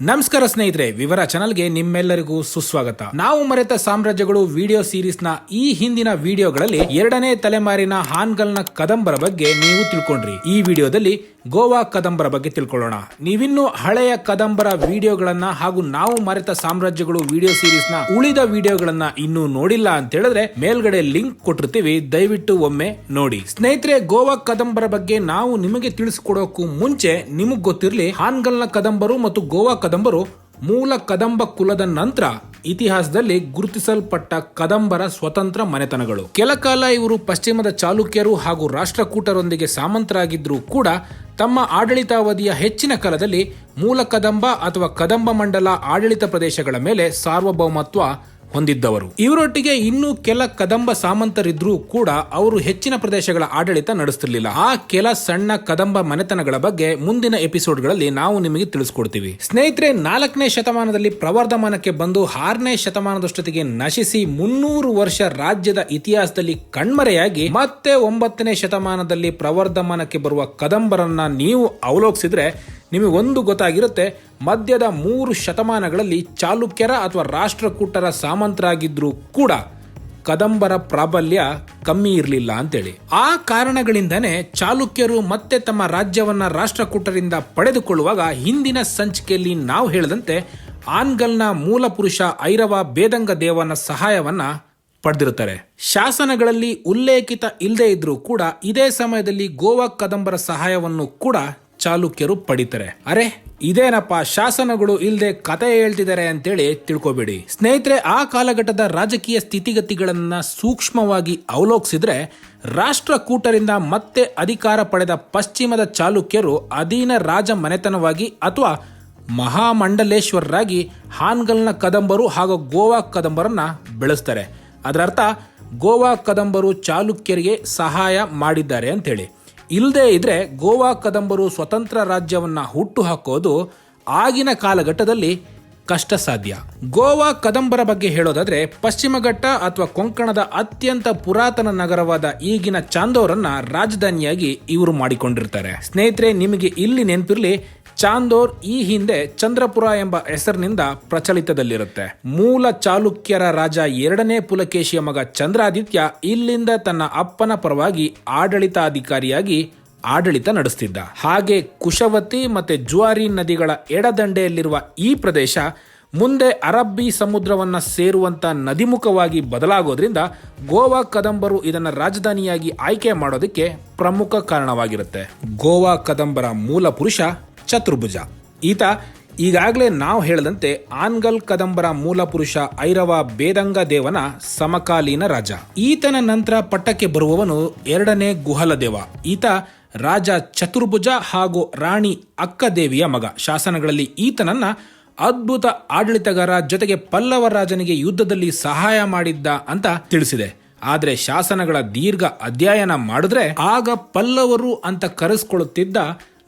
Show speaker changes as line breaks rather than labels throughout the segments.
ನಮಸ್ಕಾರ ಸ್ನೇಹಿತರೆ, ವಿವರ ಚಾನಲ್ಗೆ ನಿಮ್ಮೆಲ್ಲರಿಗೂ ಸುಸ್ವಾಗತ. ನಾವು ಮರೆತ ಸಾಮ್ರಾಜ್ಯಗಳು ವಿಡಿಯೋ ಸೀರೀಸ್ನ ಈ ಹಿಂದಿನ ವಿಡಿಯೋಗಳಲ್ಲಿ ಎರಡನೇ ತಲೆಮಾರಿನ ಹಾನ್ಗಲ್ನ ಕದಂಬರ ಬಗ್ಗೆ ನೀವು ತಿಳ್ಕೊಂಡ್ರಿ. ಈ ವಿಡಿಯೋದಲ್ಲಿ ಗೋವಾ ಕದಂಬರ ಬಗ್ಗೆ ತಿಳ್ಕೊಳ್ಳೋಣ. ನೀವಿನ್ನೂ ಹಳೆಯ ಕದಂಬರ ವಿಡಿಯೋಗಳನ್ನ ಹಾಗೂ ನಾವು ಮರೆತ ಸಾಮ್ರಾಜ್ಯಗಳು ವಿಡಿಯೋ ಸೀರೀಸ್ನ ಉಳಿದ ವಿಡಿಯೋಗಳನ್ನ ಇನ್ನೂ ನೋಡಿಲ್ಲ ಅಂತ ಹೇಳಿದ್ರೆ ಮೇಲ್ಗಡೆ ಲಿಂಕ್ ಕೊಟ್ಟಿರ್ತೀವಿ, ದಯವಿಟ್ಟು ಒಮ್ಮೆ ನೋಡಿ. ಸ್ನೇಹಿತರೆ, ಗೋವಾ ಕದಂಬರ ಬಗ್ಗೆ ನಾವು ನಿಮಗೆ ತಿಳಿಸಿಕೊಡೋಕು ಮುಂಚೆ ನಿಮಗ್ ಗೊತ್ತಿರಲಿ, ಹಾನ್ಗಲ್ನ ಕದಂಬರು ಮತ್ತು ಗೋವಾ ಕದಂಬರು ಮೂಲ ಕದಂಬ ಕುಲದ ನಂತರ ಇತಿಹಾಸದಲ್ಲಿ ಗುರುತಿಸಲ್ಪಟ್ಟ ಕದಂಬರ ಸ್ವತಂತ್ರ ಮನೆತನಗಳು. ಕೆಲಕಾಲ ಇವರು ಪಶ್ಚಿಮದ ಚಾಲುಕ್ಯರು ಹಾಗೂ ರಾಷ್ಟ್ರಕೂಟರೊಂದಿಗೆ ಸಾಮಂತರಾಗಿದ್ರೂ ಕೂಡ ತಮ್ಮ ಆಡಳಿತಾವಧಿಯ ಹೆಚ್ಚಿನ ಕಾಲದಲ್ಲಿ ಮೂಲ ಕದಂಬ ಅಥವಾ ಕದಂಬ ಮಂಡಲ ಆಡಳಿತ ಪ್ರದೇಶಗಳ ಮೇಲೆ ಸಾರ್ವಭೌಮತ್ವ ಹೊಂದಿದ್ದವರು. ಇವರೊಟ್ಟಿಗೆ ಇನ್ನೂ ಕೆಲ ಕದಂಬ ಸಾಮಂತರಿದ್ರೂ ಕೂಡ ಅವರು ಹೆಚ್ಚಿನ ಪ್ರದೇಶಗಳ ಆಡಳಿತ ನಡೆಸ್ತಿರ್ಲಿಲ್ಲ. ಆ ಕೆಲ ಸಣ್ಣ ಕದಂಬ ಮನೆತನಗಳ ಬಗ್ಗೆ ಮುಂದಿನ ಎಪಿಸೋಡ್ಗಳಲ್ಲಿ ನಾವು ನಿಮಗೆ ತಿಳಿಸ್ಕೊಡ್ತೀವಿ. ಸ್ನೇಹಿತರೆ, ನಾಲ್ಕನೇ ಶತಮಾನದಲ್ಲಿ ಪ್ರವರ್ಧಮಾನಕ್ಕೆ ಬಂದು ಆರನೇ ಶತಮಾನದಷ್ಟೊತ್ತಿಗೆ ನಶಿಸಿ ಮುನ್ನೂರು ವರ್ಷ ರಾಜ್ಯದ ಇತಿಹಾಸದಲ್ಲಿ ಕಣ್ಮರೆಯಾಗಿ ಮತ್ತೆ ಒಂಬತ್ತನೇ ಶತಮಾನದಲ್ಲಿ ಪ್ರವರ್ಧಮಾನಕ್ಕೆ ಬರುವ ಕದಂಬರನ್ನ ನೀವು ಅವಲೋಕಿಸಿದ್ರೆ ನಿಮಗೆ ಒಂದು ಗೊತ್ತಾಗಿರುತ್ತೆ ಮಧ್ಯದ ಮೂರು ಶತಮಾನಗಳಲ್ಲಿ ಚಾಲುಕ್ಯರ ಅಥವಾ ರಾಷ್ಟ್ರಕೂಟರ ಸಾಮಂತರಾಗಿದ್ರೂ ಕೂಡ ಕದಂಬರ ಪ್ರಾಬಲ್ಯ ಕಮ್ಮಿ ಇರಲಿಲ್ಲ ಅಂತೇಳಿ. ಆ ಕಾರಣಗಳಿಂದನೇ ಚಾಲುಕ್ಯರು ಮತ್ತೆ ತಮ್ಮ ರಾಜ್ಯವನ್ನ ರಾಷ್ಟ್ರಕೂಟರಿಂದ ಪಡೆದುಕೊಳ್ಳುವಾಗ ಹಿಂದಿನ ಸಂಚಿಕೆಯಲ್ಲಿ ನಾವು ಹೇಳದಂತೆ ಆನ್ಗಲ್ನ ಮೂಲ ಪುರುಷ ಐರವ ಬೇದಂಗ ದೇವನ ಸಹಾಯವನ್ನ ಪಡೆದಿರುತ್ತಾರೆ. ಶಾಸನಗಳಲ್ಲಿ ಉಲ್ಲೇಖಿತ ಇಲ್ಲದೇ ಇದ್ರೂ ಕೂಡ ಇದೇ ಸಮಯದಲ್ಲಿ ಗೋವಾ ಕದಂಬರ ಸಹಾಯವನ್ನು ಕೂಡ ಚಾಲುಕ್ಯರು ಪಡಿತಾರೆ. ಅರೆ, ಇದೇನಪ್ಪ ಶಾಸನಗಳು ಇಲ್ಲದೆ ಕತೆ ಹೇಳ್ತಿದ್ದಾರೆ ಅಂತೇಳಿ ತಿಳ್ಕೊಬೇಡಿ. ಸ್ನೇಹಿತರೆ, ಆ ಕಾಲಘಟ್ಟದ ರಾಜಕೀಯ ಸ್ಥಿತಿಗತಿಗಳನ್ನ ಸೂಕ್ಷ್ಮವಾಗಿ ಅವಲೋಕಿಸಿದ್ರೆ ರಾಷ್ಟ್ರಕೂಟರಿಂದ ಮತ್ತೆ ಅಧಿಕಾರ ಪಡೆದ ಪಶ್ಚಿಮದ ಚಾಲುಕ್ಯರು ಅಧೀನ ರಾಜ ಮನೆತನವಾಗಿ ಅಥವಾ ಮಹಾಮಂಡಲೇಶ್ವರರಾಗಿ ಹಾನ್ಗಲ್ನ ಕದಂಬರು ಹಾಗೂ ಗೋವಾ ಕದಂಬರನ್ನ ಬೆಳೆಸ್ತಾರೆ. ಅದರರ್ಥ, ಗೋವಾ ಕದಂಬರು ಚಾಲುಕ್ಯರಿಗೆ ಸಹಾಯ ಮಾಡಿದ್ದಾರೆ ಅಂತೇಳಿ. ಇಲ್ಲದೆ ಇದ್ರೆ ಗೋವಾ ಕದಂಬರು ಸ್ವತಂತ್ರ ರಾಜ್ಯವನ್ನ ಹುಟ್ಟು ಹಾಕೋದು ಆಗಿನ ಕಾಲಘಟ್ಟದಲ್ಲಿ ಕಷ್ಟ ಸಾಧ್ಯ ಗೋವಾ ಕದಂಬರ ಬಗ್ಗೆ ಹೇಳೋದಾದ್ರೆ ಪಶ್ಚಿಮ ಘಟ್ಟ ಅಥವಾ ಕೊಂಕಣದ ಅತ್ಯಂತ ಪುರಾತನ ನಗರವಾದ ಈಗಿನ ಚಾಂದೋರನ್ನ ರಾಜಧಾನಿಯಾಗಿ ಇವರು ಮಾಡಿಕೊಂಡಿರ್ತಾರೆ. ಸ್ನೇಹಿತರೆ, ನಿಮಗೆ ಇಲ್ಲಿ ನೆನಪಿರ್ಲಿ ಚಾಂದೋರ್ ಈ ಹಿಂದೆ ಚಂದ್ರಪುರ ಎಂಬ ಹೆಸರಿನಿಂದ ಪ್ರಚಲಿತದಲ್ಲಿರುತ್ತೆ. ಮೂಲ ಚಾಲುಕ್ಯರ ರಾಜ ಎರಡನೇ ಪುಲಕೇಶಿಯ ಮಗ ಚಂದ್ರಾದಿತ್ಯ ಇಲ್ಲಿಂದ ತನ್ನ ಅಪ್ಪನ ಪರವಾಗಿ ಆಡಳಿತಾಧಿಕಾರಿಯಾಗಿ ಆಡಳಿತ ನಡೆಸ್ತಿದ್ದ. ಹಾಗೆ ಕುಶವತಿ ಮತ್ತೆ ಜುವಾರಿ ನದಿಗಳ ಎಡದಂಡೆಯಲ್ಲಿರುವ ಈ ಪ್ರದೇಶ ಮುಂದೆ ಅರಬ್ಬಿ ಸಮುದ್ರವನ್ನ ಸೇರುವಂತ ನದಿಮುಖವಾಗಿ ಬದಲಾಗೋದ್ರಿಂದ ಗೋವಾ ಕದಂಬರು ಇದನ್ನು ರಾಜಧಾನಿಯಾಗಿ ಆಯ್ಕೆ ಮಾಡೋದಕ್ಕೆ ಪ್ರಮುಖ ಕಾರಣವಾಗಿರುತ್ತೆ. ಗೋವಾ ಕದಂಬರ ಮೂಲ ಪುರುಷ ಚತುರ್ಭುಜ. ಈತ ಈಗಾಗಲೇ ನಾವು ಹೇಳದಂತೆ ಆನ್ಗಲ್ ಕದಂಬರ ಮೂಲ ಪುರುಷ ಐರವ ಬೇದಂಗ ದೇವನ ಸಮಕಾಲೀನ ರಾಜ. ಈತನ ನಂತರ ಪಟ್ಟಕ್ಕೆ ಬರುವವನು ಎರಡನೇ ಗುಹಲ ದೇವ. ಈತ ರಾಜ ಚತುರ್ಭುಜ ಹಾಗೂ ರಾಣಿ ಅಕ್ಕದೇವಿಯ ಮಗ. ಶಾಸನಗಳಲ್ಲಿ ಈತನನ್ನ ಅದ್ಭುತ ಆಡಳಿತಗಾರ ಜೊತೆಗೆ ಪಲ್ಲವ ರಾಜನಿಗೆ ಯುದ್ಧದಲ್ಲಿ ಸಹಾಯ ಮಾಡಿದ್ದ ಅಂತ ತಿಳಿಸಿದೆ. ಆದರೆ ಶಾಸನಗಳ ದೀರ್ಘ ಅಧ್ಯಯನ ಮಾಡಿದ್ರೆ ಆಗ ಪಲ್ಲವರು ಅಂತ ಕರೆಸ್ಕೊಳ್ಳುತ್ತಿದ್ದ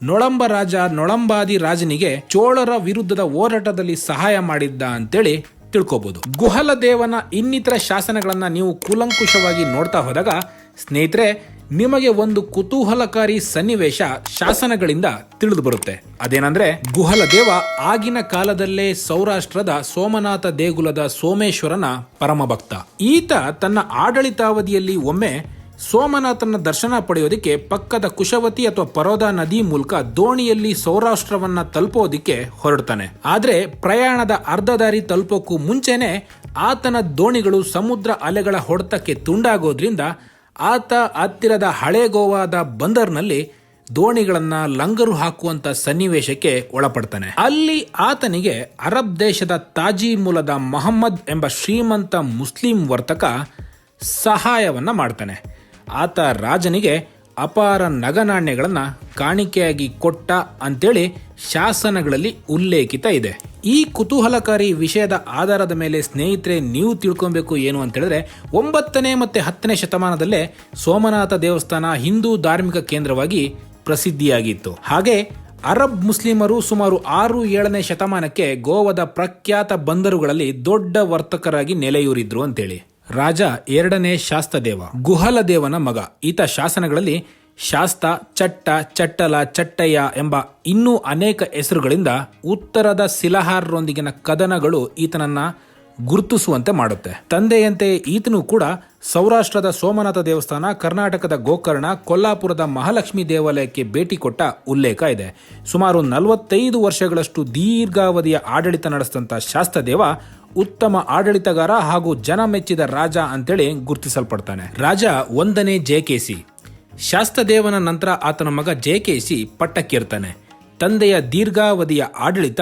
ನೊಳಂಬ ರಾಜ ನೊಳಂಬಾದಿ ರಾಜನಿಗೆ ಚೋಳರ ವಿರುದ್ಧದ ಹೋರಾಟದಲ್ಲಿ ಸಹಾಯ ಮಾಡಿದ್ದ ಅಂತೇಳಿ ತಿಳ್ಕೊಬಹುದು ಗುಹಲ ದೇವನ ಇನ್ನಿತರ ಶಾಸನಗಳನ್ನ ನೀವು ಕೂಲಂಕುಷವಾಗಿ ನೋಡ್ತಾ ಹೋದಾಗ, ಸ್ನೇಹಿತರೆ, ನಿಮಗೆ ಒಂದು ಕುತೂಹಲಕಾರಿ ಸನ್ನಿವೇಶ ಶಾಸನಗಳಿಂದ ತಿಳಿದು ಬರುತ್ತೆ. ಅದೇನಂದ್ರೆ, ಗುಹಲ ದೇವ ಆಗಿನ ಕಾಲದಲ್ಲೇ ಸೌರಾಷ್ಟ್ರದ ಸೋಮನಾಥ ದೇಗುಲದ ಸೋಮೇಶ್ವರನ ಪರಮಭಕ್ತ. ಈತ ತನ್ನ ಆಡಳಿತಾವಧಿಯಲ್ಲಿ ಒಮ್ಮೆ ಸೋಮನಾಥನ ದರ್ಶನ ಪಡೆಯೋದಕ್ಕೆ ಪಕ್ಕದ ಕುಶವತಿ ಅಥವಾ ಪರೋದಾ ನದಿ ಮೂಲಕ ದೋಣಿಯಲ್ಲಿ ಸೌರಾಷ್ಟ್ರವನ್ನ ತಲುಪೋದಿಕ್ಕೆ ಹೊರಡ್ತಾನೆ. ಆದ್ರೆ ಪ್ರಯಾಣದ ಅರ್ಧ ದಾರಿ ತಲುಪೋಕ್ಕೂ ಮುಂಚೆನೆ ಆತನ ದೋಣಿಗಳು ಸಮುದ್ರ ಅಲೆಗಳ ಹೊಡೆತಕ್ಕೆ ತುಂಡಾಗೋದ್ರಿಂದ ಆತ ಹತ್ತಿರದ ಹಳೆ ಗೋವಾದ ಬಂದರ್ನಲ್ಲಿ ದೋಣಿಗಳನ್ನ ಲಂಗರು ಹಾಕುವಂತ ಸನ್ನಿವೇಶಕ್ಕೆ ಒಳಪಡ್ತಾನೆ. ಅಲ್ಲಿ ಆತನಿಗೆ ಅರಬ್ ದೇಶದ ತಾಜಿ ಮೂಲದ ಮೊಹಮ್ಮದ್ ಎಂಬ ಶ್ರೀಮಂತ ಮುಸ್ಲಿಂ ವರ್ತಕ ಸಹಾಯವನ್ನ ಮಾಡ್ತಾನೆ. ಆತ ರಾಜನಿಗೆ ಅಪಾರ ನಗನಾಣ್ಯಗಳನ್ನು ಕಾಣಿಕೆಯಾಗಿ ಕೊಟ್ಟ ಅಂತೇಳಿ ಶಾಸನಗಳಲ್ಲಿ ಉಲ್ಲೇಖಿತ ಇದೆ. ಈ ಕುತೂಹಲಕಾರಿ ವಿಷಯದ ಆಧಾರದ ಮೇಲೆ ಸ್ನೇಹಿತರೆ ನೀವು ತಿಳ್ಕೊಬೇಕು ಏನು ಅಂತೇಳಿದ್ರೆ ಒಂಬತ್ತನೇ ಮತ್ತು ಹತ್ತನೇ ಶತಮಾನದಲ್ಲೇ ಸೋಮನಾಥ ದೇವಸ್ಥಾನ ಹಿಂದೂ ಧಾರ್ಮಿಕ ಕೇಂದ್ರವಾಗಿ ಪ್ರಸಿದ್ಧಿಯಾಗಿತ್ತು. ಹಾಗೆ ಅರಬ್ ಮುಸ್ಲಿಮರು ಸುಮಾರು ಆರು ಏಳನೇ ಶತಮಾನಕ್ಕೆ ಗೋವಾದ ಪ್ರಖ್ಯಾತ ಬಂದರುಗಳಲ್ಲಿ ದೊಡ್ಡ ವರ್ತಕರಾಗಿ ನೆಲೆಯೂರಿದ್ರು ಅಂತೇಳಿ. ರಾಜ ಎರಡನೇ ಶಾಸ್ತದೇವ ಗುಹಲ ದೇವನ ಮಗ. ಈತ ಶಾಸನಗಳಲ್ಲಿ ಶಾಸ್ತ, ಚಟ್ಟ, ಚಟ್ಟಲ, ಚಟ್ಟಯ್ಯ ಎಂಬ ಇನ್ನೂ ಅನೇಕ ಹೆಸರುಗಳಿಂದ ಉತ್ತರದ ಶಿಲಹಾರರೊಂದಿಗಿನ ಕದನಗಳು ಈತನನ್ನ ಗುರುತಿಸುವಂತೆ ಮಾಡುತ್ತೆ. ತಂದೆಯಂತೆ ಈತನೂ ಕೂಡ ಸೌರಾಷ್ಟ್ರದ ಸೋಮನಾಥ ದೇವಸ್ಥಾನ, ಕರ್ನಾಟಕದ ಗೋಕರ್ಣ, ಕೊಲ್ಲಾಪುರದ ಮಹಾಲಕ್ಷ್ಮಿ ದೇವಾಲಯಕ್ಕೆ ಭೇಟಿ ಕೊಟ್ಟ ಉಲ್ಲೇಖ ಇದೆ. ಸುಮಾರು ನಲವತ್ತೈದು ವರ್ಷಗಳಷ್ಟು ದೀರ್ಘಾವಧಿಯ ಆಡಳಿತ ನಡೆಸಿದಂಥ ಶಾಸ್ತದೇವ ಉತ್ತಮ ಆಡಳಿತಗಾರ ಹಾಗೂ ಜನ ಮೆಚ್ಚಿದ ರಾಜ ಅಂತೇಳಿ ಗುರುತಿಸಲ್ಪಡ್ತಾನೆ. ರಾಜ ಒಂದನೇ ಜೆಕೆಸಿ ಶಾಸ್ತದೇವನ ನಂತರ ಆತನ ಮಗ ಜೆಕೆಸಿ ಪಟ್ಟಕ್ಕೇರ್ತಾನೆ. ತಂದೆಯ ದೀರ್ಘಾವಧಿಯ ಆಡಳಿತ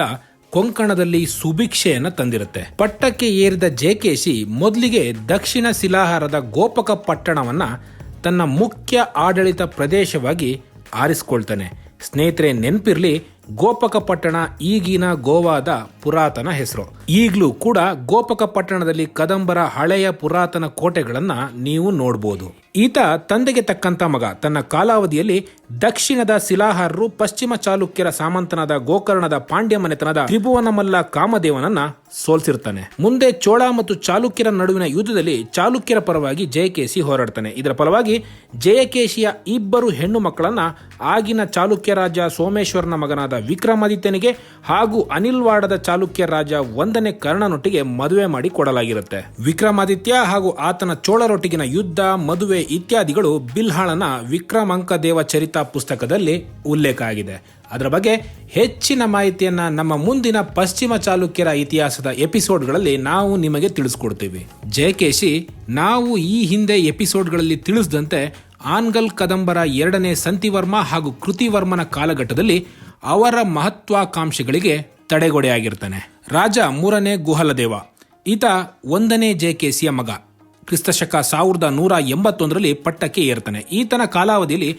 ಕೊಂಕಣದಲ್ಲಿ ಸುಭಿಕ್ಷೆಯನ್ನು ತಂದಿರುತ್ತೆ. ಪಟ್ಟಕ್ಕೆ ಏರಿದ ಜೆಕೆಸಿ ಮೊದಲಿಗೆ ದಕ್ಷಿಣ ಶಿಲಾಹಾರದ ಗೋಪಕ ಪಟ್ಟಣವನ್ನ ತನ್ನ ಮುಖ್ಯ ಆಡಳಿತ ಪ್ರದೇಶವಾಗಿ ಆರಿಸಿಕೊಳ್ತಾನೆ. ಸ್ನೇಹಿತರೆ, ನೆನಪಿರ್ಲಿ ಗೋಪಕ ಪಟ್ಟಣ ಈಗಿನ ಗೋವಾದ ಪುರಾತನ ಹೆಸರು. ಈಗಲೂ ಕೂಡ ಗೋಪಕಪಟ್ಟಣದಲ್ಲಿ ಕದಂಬರ ಹಳೆಯ ಪುರಾತನ ಕೋಟೆಗಳನ್ನು ನೀವು ನೋಡಬಹುದು ಈತ ತಂದೆಗೆ ತಕ್ಕಂತ ಮಗ. ತನ್ನ ಕಾಲಾವಧಿಯಲ್ಲಿ ದಕ್ಷಿಣದ ಶಿಲಾಹಾರರು, ಪಶ್ಚಿಮ ಚಾಲುಕ್ಯರ ಸಾಮಂತನಾದ ಗೋಕರ್ಣದ ಪಾಂಡ್ಯ ಮನೆತನದ ತ್ರಿಭುವನಮಲ್ಲ ಕಾಮದೇವನನ್ನ ಸೋಲ್ಸಿರ್ತಾನೆ. ಮುಂದೆ ಚೋಳ ಮತ್ತು ಚಾಲುಕ್ಯರ ನಡುವಿನ ಯುದ್ಧದಲ್ಲಿ ಚಾಲುಕ್ಯರ ಪರವಾಗಿ ಜಯಕೇಶಿ ಹೋರಾಡ್ತಾನೆ. ಇದರ ಫಲವಾಗಿ ಜಯಕೇಶಿಯ ಇಬ್ಬರು ಹೆಣ್ಣು ಮಕ್ಕಳನ್ನ ಆಗಿನ ಚಾಲುಕ್ಯ ರಾಜ ಸೋಮೇಶ್ವರನ ಮಗನಾದ ವಿಕ್ರಮಾದಿತ್ಯನಿಗೆ ಹಾಗೂ ಅನಿಲ್ವಾಡದ ಚಾಲುಕ್ಯ ರಾಜ ಒಂದನೇ ಕರ್ಣನೊಟ್ಟಿಗೆ ಮದುವೆ ಮಾಡಿ ಕೊಡಲಾಗಿರುತ್ತೆ. ವಿಕ್ರಮಾದಿತ್ಯ ಹಾಗೂ ಆತನ ಚೋಳರೊಟ್ಟಿಗಿನ ಯುದ್ಧ, ಮದುವೆ ಇತ್ಯಾದಿಗಳು ಬಿಲ್ಹಾಳನ ವಿಕ್ರಮಾಂಕ ದೇವ ಚರಿತ ಪುಸ್ತಕದಲ್ಲಿ ಉಲ್ಲೇಖ ಆಗಿದೆ. ಅದರ ಬಗ್ಗೆ ಹೆಚ್ಚಿನ ಮಾಹಿತಿಯನ್ನು ನಮ್ಮ ಮುಂದಿನ ಪಶ್ಚಿಮ ಚಾಲುಕ್ಯರ ಇತಿಹಾಸದ ಎಪಿಸೋಡ್ಗಳಲ್ಲಿ ನಾವು ನಿಮಗೆ ತಿಳಿಸ್ಕೊಡ್ತೀವಿ. ಜಯಕೇಶಿ, ನಾವು ಈ ಹಿಂದೆ ಎಪಿಸೋಡ್ಗಳಲ್ಲಿ ತಿಳಿಸಿದಂತೆ ಆನ್ಗಲ್ ಕದಂಬರ ಎರಡನೇ ಸಂತಿವರ್ಮ ಹಾಗೂ ಕೃತಿವರ್ಮನ ಕಾಲಘಟ್ಟದಲ್ಲಿ ಅವರ ಮಹತ್ವಾಕಾಂಕ್ಷೆಗಳಿಗೆ ತಡೆಗೋಡೆಯಾಗಿರ್ತಾನೆ. ರಾಜ ಮೂರನೇ ಗುಹಲದೇವ, ಈತ ಒಂದನೇ ಜೆಕೆಸಿಯ ಮಗ. ಕ್ರಿಸ್ತಶಕ ಸಾವಿರದ ನೂರ ಎಂಬತ್ತೊಂದರಲ್ಲಿ ಪಟ್ಟಕ್ಕೆ ಏರ್ತಾನೆ. ಈತನ ಕಾಲಾವಧಿಯಲ್ಲಿ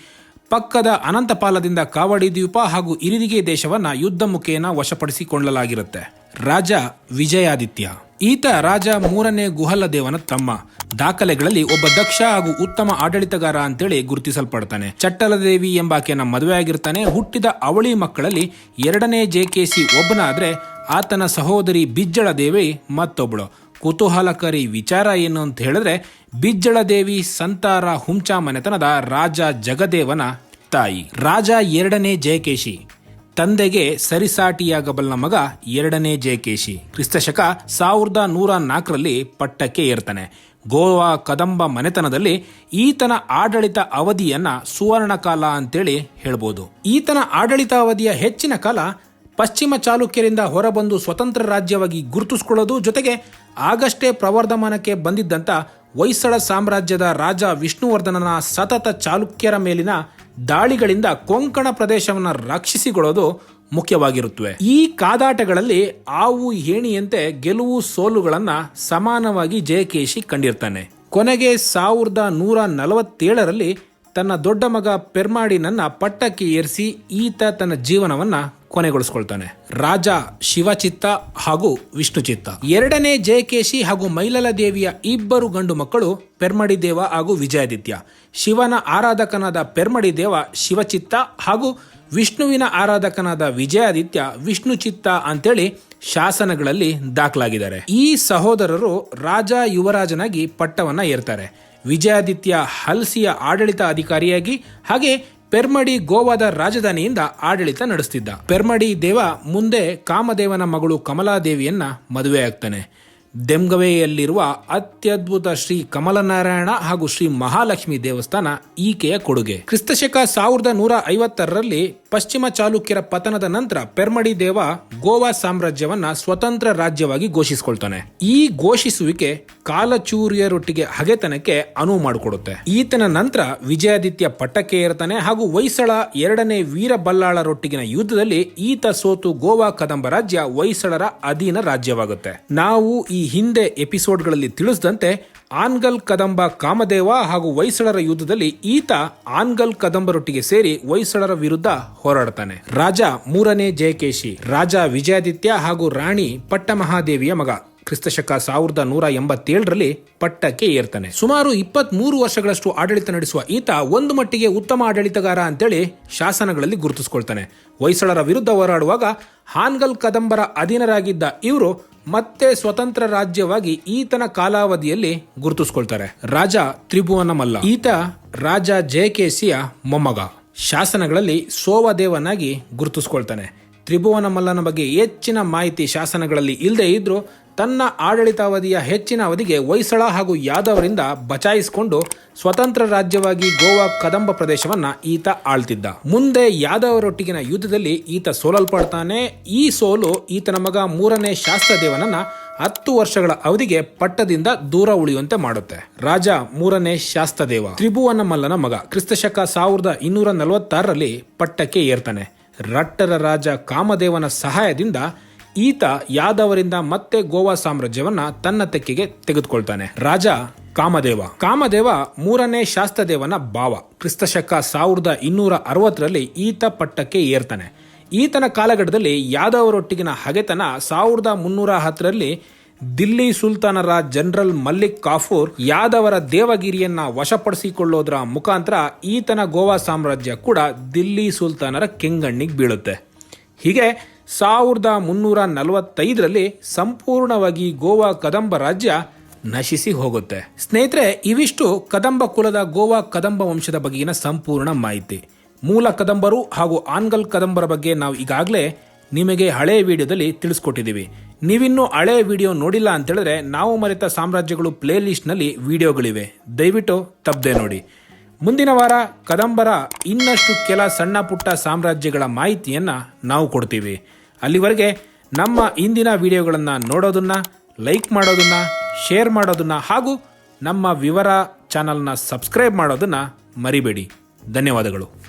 ಪಕ್ಕದ ಅನಂತಪಾಲದಿಂದ ಕಾವಡಿ ದ್ವೀಪ ಹಾಗೂ ಇರಿದಿಗೆ ದೇಶವನ್ನ ಯುದ್ಧ ಮುಖೇನ ವಶಪಡಿಸಿಕೊಳ್ಳಲಾಗಿರುತ್ತೆ. ರಾಜ ವಿಜಯಾದಿತ್ಯ. ಈತ ರಾಜ ಮೂರನೇ ಗುಹಲದೇವನ ತಮ್ಮ. ದಾಖಲೆಗಳಲ್ಲಿ ಒಬ್ಬ ದಕ್ಷ ಹಾಗೂ ಉತ್ತಮ ಆಡಳಿತಗಾರ ಅಂತೇಳಿ ಗುರುತಿಸಲ್ಪಡ್ತಾನೆ. ಚಟ್ಟಲದೇವಿ ಎಂಬಾಕೆಯನ್ನ ಮದುವೆಯಾಗಿರ್ತಾನೆ. ಹುಟ್ಟಿದ ಅವಳಿ ಮಕ್ಕಳಲ್ಲಿ ಎರಡನೇ ಜೆ ಕೆ ಸಿ ಒಬ್ಬನಾದ್ರೆ ಆತನ ಸಹೋದರಿ ಬಿಜ್ಜಳ ದೇವಿ ಮತ್ತೊಬ್ಬಳು ಕುತೂಹಲಕಾರಿ ವಿಚಾರ ಏನು ಅಂತ ಹೇಳಿದ್ರೆ, ಬಿಜ್ಜಳ ದೇವಿ ಸಂತಾರ ಹುಂಚಾ ಮನೆತನದ ರಾಜ ಜಗದೇವನ ತಾಯಿ. ರಾಜ ಎರಡನೇ ಜಯಕೇಶಿ. ತಂದೆಗೆ ಸರಿಸಾಟಿಯಾಗಬಲ್ಲ ಮಗ ಎರಡನೇ ಜಯಕೇಶಿ. ಕ್ರಿಸ್ತಶಕ ಸಾವಿರದ ನೂರ ನಾಲ್ಕರಲ್ಲಿ ಪಟ್ಟಕ್ಕೆ ಏರ್ತಾನೆ. ಗೋವಾ ಕದಂಬ ಮನೆತನದಲ್ಲಿ ಈತನ ಆಡಳಿತ ಅವಧಿಯನ್ನ ಸುವರ್ಣ ಕಾಲ ಅಂತೇಳಿ ಹೇಳ್ಬೋದು. ಈತನ ಆಡಳಿತ ಅವಧಿಯ ಹೆಚ್ಚಿನ ಕಾಲ ಪಶ್ಚಿಮ ಚಾಲುಕ್ಯರಿಂದ ಹೊರಬಂದು ಸ್ವತಂತ್ರ ರಾಜ್ಯವಾಗಿ ಗುರುತಿಸಿಕೊಳ್ಳೋದು ಜೊತೆಗೆ ಆಗಷ್ಟೇ ಪ್ರವರ್ಧಮಾನಕ್ಕೆ ಬಂದಿದ್ದಂಥ ಹೊಯ್ಸಳ ಸಾಮ್ರಾಜ್ಯದ ರಾಜ ವಿಷ್ಣುವರ್ಧನನ ಸತತ ಚಾಲುಕ್ಯರ ಮೇಲಿನ ದಾಳಿಗಳಿಂದ ಕೊಂಕಣ ಪ್ರದೇಶವನ್ನು ರಕ್ಷಿಸಿಕೊಳ್ಳೋದು ಮುಖ್ಯವಾಗಿರುತ್ತವೆ. ಈ ಕಾದಾಟಗಳಲ್ಲಿ ಆವು, ಏಣಿಯಂತೆ ಗೆಲುವು ಸೋಲುಗಳನ್ನು ಸಮಾನವಾಗಿ ಜಯಕೇಶಿ ಕಂಡಿರ್ತಾನೆ. ಕೊನೆಗೆ ಸಾವಿರದ ನೂರ ನಲವತ್ತೇಳರಲ್ಲಿ ತನ್ನ ದೊಡ್ಡ ಮಗ ಪೆರ್ಮಾಡಿನನ್ನ ಪಟ್ಟಕ್ಕೆ ಏರಿಸಿ ಈತ ತನ್ನ ಜೀವನವನ್ನ ಕೊನೆಗೊಳಿಸ್ಕೊಳ್ತಾನೆ. ರಾಜ ಶಿವಚಿತ್ತ ಹಾಗೂ ವಿಷ್ಣುಚಿತ್ತ. ಎರಡನೇ ಜಯಕೇಶಿ ಹಾಗೂ ಮೈಲಲ ದೇವಿಯ ಇಬ್ಬರು ಗಂಡು ಮಕ್ಕಳು ಪೆರ್ಮಡಿ ದೇವ ಹಾಗೂ ವಿಜಯಾದಿತ್ಯ. ಶಿವನ ಆರಾಧಕನಾದ ಪೆರ್ಮಡಿ ದೇವ ಶಿವಚಿತ್ತ ಹಾಗೂ ವಿಷ್ಣುವಿನ ಆರಾಧಕನಾದ ವಿಜಯಾದಿತ್ಯ ವಿಷ್ಣುಚಿತ್ತ ಅಂತೇಳಿ ಶಾಸನಗಳಲ್ಲಿ ದಾಖಲಾಗಿದ್ದಾರೆ. ಈ ಸಹೋದರರು ರಾಜ ಯುವರಾಜನಾಗಿ ಪಟ್ಟವನ್ನ ಏರ್ತಾರೆ. ವಿಜಯಾದಿತ್ಯ ಹಲ್ಸಿಯ ಆಡಳಿತ ಅಧಿಕಾರಿಯಾಗಿ ಹಾಗೆ ಪೆರ್ಮಡಿ ಗೋವಾದ ರಾಜಧಾನಿಯಿಂದ ಆಡಳಿತ ನಡೆಸ್ತಿದ್ದ. ಪೆರ್ಮಡಿ ದೇವ ಮುಂದೆ ಕಾಮದೇವನ ಮಗಳು ಕಮಲಾದೇವಿಯನ್ನ ಮದುವೆಯಾಗ್ತಾನೆ ದೆಮ್ಗವೆಯಲ್ಲಿರುವ ಅತ್ಯದ್ಭುತ ಶ್ರೀ ಕಮಲನಾರಾಯಣ ಹಾಗೂ ಶ್ರೀ ಮಹಾಲಕ್ಷ್ಮಿ ದೇವಸ್ಥಾನ ಈಕೆಯ ಕೊಡುಗೆ. ಕ್ರಿಸ್ತಶಕ ಸಾವಿರದ ನೂರ ಐವತ್ತರಲ್ಲಿ ಪಶ್ಚಿಮ ಚಾಲುಕ್ಯರ ಪತನದ ನಂತರ ಪೆರ್ಮಡಿ ದೇವ ಗೋವಾ ಸಾಮ್ರಾಜ್ಯವನ್ನ ಸ್ವತಂತ್ರ ರಾಜ್ಯವಾಗಿ ಘೋಷಿಸಿಕೊಳ್ತಾನೆ. ಈ ಘೋಷಿಸುವಿಕೆ ಕಾಲಚೂರ್ಯರೊಟ್ಟಿಗೆ ಹಗೆತನಕ್ಕೆ ಅನುವು ಮಾಡಿಕೊಡುತ್ತೆ. ಈತನ ನಂತರ ವಿಜಯಾದಿತ್ಯ ಪಟ್ಟಕ್ಕೆ ಏರ್ತಾನೆ ಹಾಗೂ ಹೊಯ್ಸಳ ಎರಡನೇ ವೀರ ಬಲ್ಲಾಳರೊಟ್ಟಿಗಿನ ಯುದ್ಧದಲ್ಲಿ ಈತ ಸೋತು ಗೋವಾ ಕದಂಬ ರಾಜ್ಯ ಹೊಯ್ಸಳರ ಅಧೀನ ರಾಜ್ಯವಾಗುತ್ತೆ. ನಾವು ಈ ಹಿಂದೆ ಎಪಿಸೋಡ್ಗಳಲ್ಲಿ ತಿಳಿಸಿದಂತೆ ಆನ್ಗಲ್ ಕದಂಬ ಕಾಮದೇವ ಹಾಗೂ ಹೊಯ್ಸಳರ ಯುದ್ಧದಲ್ಲಿ ಈತ ಆನ್ಗಲ್ ಕದಂಬರೊಟ್ಟಿಗೆ ಸೇರಿ ಹೊಯ್ಸಳರ ವಿರುದ್ಧ ಹೋರಾಡ್ತಾನೆ ರಾಜ ಮೂರನೇ ಜಯಕೇಶಿ, ರಾಜ ವಿಜಯಾದಿತ್ಯ ಹಾಗೂ ರಾಣಿ ಪಟ್ಟಮಹಾದೇವಿಯ ಮಗ. ಕ್ರಿಸ್ತಶಕ ಸಾವಿರದ ನೂರ ಎಂಬತ್ತೇಳರಲ್ಲಿ ಪಟ್ಟಕ್ಕೆ ಏರ್ತಾನೆ. ಸುಮಾರು ಇಪ್ಪತ್ತ್ ಮೂರು ವರ್ಷಗಳಷ್ಟು ಆಡಳಿತ ನಡೆಸುವ ಈತ ಒಂದು ಮಟ್ಟಿಗೆ ಉತ್ತಮ ಆಡಳಿತಗಾರ ಅಂತೇಳಿ ಶಾಸನಗಳಲ್ಲಿ ಗುರುತಿಸ್ಕೊಳ್ತಾನೆ. ಹೊಯ್ಸಳರ ವಿರುದ್ಧ ಹೋರಾಡುವಾಗ ಹಾನ್ಗಲ್ ಕದಂಬರ ಅಧೀನರಾಗಿದ್ದ ಇವರು ಮತ್ತೆ ಸ್ವತಂತ್ರ ರಾಜ್ಯವಾಗಿ ಈತನ ಕಾಲಾವಧಿಯಲ್ಲಿ ಗುರುತಿಸ್ಕೊಳ್ತಾರೆ. ರಾಜ ತ್ರಿಭುವನ ಮಲ್ಲ ಈತ ರಾಜ ಜಯಕೇಸಿಯ ಮೊಮ್ಮಗ. ಶಾಸನಗಳಲ್ಲಿ ಸೋವದೇವನಾಗಿ ಗುರುತಿಸ್ಕೊಳ್ತಾನೆ. ತ್ರಿಭುವನ ಮಲ್ಲನ ಬಗ್ಗೆ ಹೆಚ್ಚಿನ ಮಾಹಿತಿ ಶಾಸನಗಳಲ್ಲಿ ಇಲ್ಲದೆ ಇದ್ರೂ ತನ್ನ ಆಡಳಿತಾವಧಿಯ ಹೆಚ್ಚಿನ ಅವಧಿಗೆ ಹೊಯ್ಸಳ ಹಾಗೂ ಯಾದವರಿಂದ ಬಚಾಯಿಸಿಕೊಂಡು ಸ್ವತಂತ್ರ ರಾಜ್ಯವಾಗಿ ಗೋವಾ ಕದಂಬ ಪ್ರದೇಶವನ್ನ ಈತ ಆಳ್ತಿದ್ದ. ಮುಂದೆ ಯಾದವರೊಟ್ಟಿಗಿನ ಯುದ್ಧದಲ್ಲಿ ಈತ ಸೋಲಲ್ಪಡ್ತಾನೆ. ಈ ಸೋಲು ಈತನ ಮಗ ಮೂರನೇ ಶಾಸ್ತ್ರದೇವನನ್ನ ಹತ್ತು ವರ್ಷಗಳ ಅವಧಿಗೆ ಪಟ್ಟದಿಂದ ದೂರ ಉಳಿಯುವಂತೆ ಮಾಡುತ್ತೆ. ರಾಜ ಮೂರನೇ ಶಾಸ್ತ್ರದೇವ. ತ್ರಿಭುವನ ಮಲ್ಲನ ಮಗ. ಕ್ರಿಸ್ತಶಕ ಸಾವಿರದ ಇನ್ನೂರ ನಲವತ್ತಾರರಲ್ಲಿ ಪಟ್ಟಕ್ಕೆ ಏರ್ತಾನೆ. ರಟ್ಟರ ರಾಜ ಕಾಮದೇವನ ಸಹಾಯದಿಂದ ಈತ ಯಾದವರಿಂದ ಮತ್ತೆ ಗೋವಾ ಸಾಮ್ರಾಜ್ಯವನ್ನ ತನ್ನ ತೆಕ್ಕೆಗೆ ತೆಗೆದುಕೊಳ್ತಾನೆ. ರಾಜ ಕಾಮದೇವ. ಕಾಮದೇವ ಮೂರನೇ ಶಾಸ್ತದೇವನ ಭಾವ. ಕ್ರಿಸ್ತಶಕ ಸಾವಿರದ ಇನ್ನೂರ ಅರವತ್ತರಲ್ಲಿ ಈತ ಪಟ್ಟಕ್ಕೆ ಏರ್ತಾನೆ. ಈತನ ಕಾಲಘಟ್ಟದಲ್ಲಿ ಯಾದವರೊಟ್ಟಿಗಿನ ಹಗೆತನ ಸಾವಿರದ ಮುನ್ನೂರ ಹತ್ತರಲ್ಲಿ ದಿಲ್ಲಿ ಸುಲ್ತಾನರ ಜನರಲ್ ಮಲ್ಲಿಕ್ ಕಾಫೂರ್ ಯಾದವರ ದೇವಗಿರಿಯನ್ನ ವಶಪಡಿಸಿಕೊಳ್ಳೋದ್ರ ಮುಖಾಂತರ ಈತನ ಗೋವಾ ಸಾಮ್ರಾಜ್ಯ ಕೂಡ ದಿಲ್ಲಿ ಸುಲ್ತಾನರ ಕೆಂಗಣ್ಣಿಗೆ ಬೀಳುತ್ತೆ. ಹೀಗೆ ಸಾವಿರದ ಮುನ್ನೂರ ನಲವತ್ತೈದರಲ್ಲಿ ಸಂಪೂರ್ಣವಾಗಿ ಗೋವಾ ಕದಂಬ ರಾಜ್ಯ ನಶಿಸಿ ಹೋಗುತ್ತೆ. ಸ್ನೇಹಿತರೆ, ಇವಿಷ್ಟು ಕದಂಬ ಕುಲದ ಗೋವಾ ಕದಂಬ ವಂಶದ ಬಗೆಗಿನ ಸಂಪೂರ್ಣ ಮಾಹಿತಿ. ಮೂಲ ಕದಂಬರು ಹಾಗೂ ಆನ್ಗಲ್ ಕದಂಬರ ಬಗ್ಗೆ ನಾವು ಈಗಾಗಲೇ ನಿಮಗೆ ಹಳೆಯ ವಿಡಿಯೋದಲ್ಲಿ ತಿಳಿಸ್ಕೊಟ್ಟಿದ್ದೀವಿ. ನೀವಿನ್ನೂ ಹಳೆಯ ವಿಡಿಯೋ ನೋಡಿಲ್ಲ ಅಂತ ಹೇಳಿದ್ರೆ ನಾವು ಮರೆತ ಸಾಮ್ರಾಜ್ಯಗಳು ಪ್ಲೇ ಲಿಸ್ಟ್ನಲ್ಲಿ ವಿಡಿಯೋಗಳಿವೆ. ದಯವಿಟ್ಟು ತಪ್ಪದೆ ನೋಡಿ. ಮುಂದಿನ ವಾರ ಕದಂಬರ ಇನ್ನಷ್ಟು ಕೆಲ ಸಣ್ಣ ಪುಟ್ಟ ಸಾಮ್ರಾಜ್ಯಗಳ ಮಾಹಿತಿಯನ್ನ ನಾವು ಕೊಡ್ತೀವಿ. ಅಲ್ಲಿವರೆಗೆ ನಮ್ಮ ಇಂದಿನ ವಿಡಿಯೋಗಳನ್ನು ನೋಡೋದನ್ನು, ಲೈಕ್ ಮಾಡೋದನ್ನು, ಶೇರ್ ಮಾಡೋದನ್ನು ಹಾಗೂ ನಮ್ಮ ವಿವರ ಚಾನಲ್ನ ಸಬ್ಸ್ಕ್ರೈಬ್ ಮಾಡೋದನ್ನು ಮರಿಬೇಡಿ. ಧನ್ಯವಾದಗಳು.